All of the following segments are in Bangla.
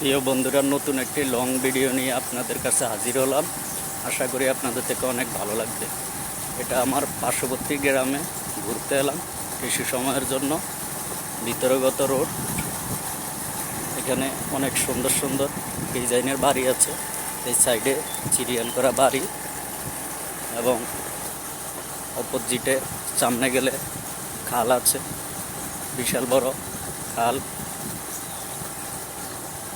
প্রিয় বন্ধুরা, নতুন একটি লং ভিডিও নিয়ে আপনাদের কাছে হাজির হলাম। আশা করি আপনাদের থেকে অনেক ভালো লাগবে। এটা আমার পার্শ্ববর্তী গ্রামে ঘুরতে এলাম কিছু সময়ের জন্য ভিতরগত রোড। এখানে অনেক সুন্দর সুন্দর ডিজাইনের বাড়ি আছে। এই সাইডে চিরিয়াল করা বাড়ি এবং অপোজিটে সামনে গেলে খাল আছে, বিশাল বড় খাল।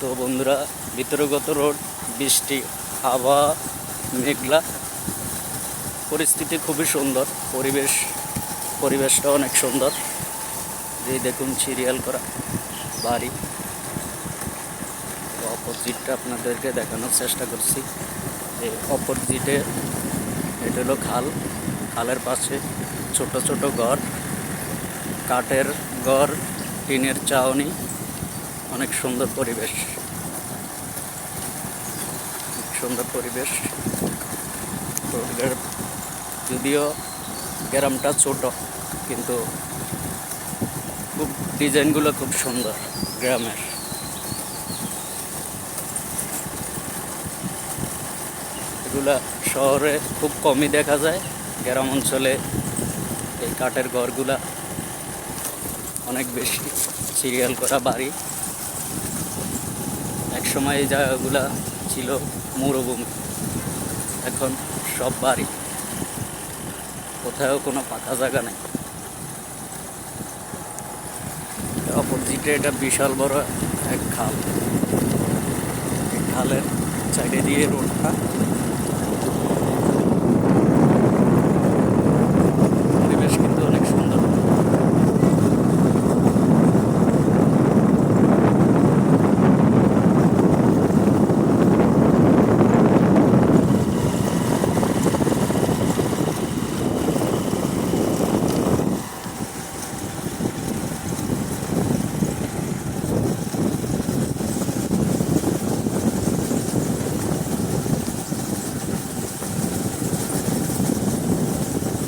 তো বন্ধুরা ভিতরগত রোড, বৃষ্টি আবহাওয়া মেঘলা। পরিস্থিতি খুবই সুন্দর, পরিবেশ, পরিবেশটা অনেক সুন্দর। এই দেখুন সিরিয়াল করা বাড়ি। অপোজিটটা আপনাদেরকে দেখানোর চেষ্টা করছি। এই অপোজিটে এটা হলো খাল। খালের পাশে ছোট ছোট ঘর, কাঠের ঘর, টিনের চাউনি। অনেক সুন্দর পরিবেশ। সুন্দর পরিবেশ। তো যদিও গ্রামটা ছোট, কিন্তু খুব ডিজাইনগুলো খুব সুন্দর গ্রামের। এগুলা শহরে খুব কমই দেখা যায়। গ্রাম অঞ্চলে এই কাঠের ঘরগুলা অনেক বেশি। সিরিয়াল করা বাড়ি। একসময় এই জায়গাগুলো ছিল মরুভূমি। এখন সব বাড়ি। কোথাও কোনো পাকা জায়গা নেই। অপোজিটে এটা বিশাল বড় এক খাল। খালের সাইডে দিয়ে রোডটা পরিবেশ কিন্তু অনেক সুন্দর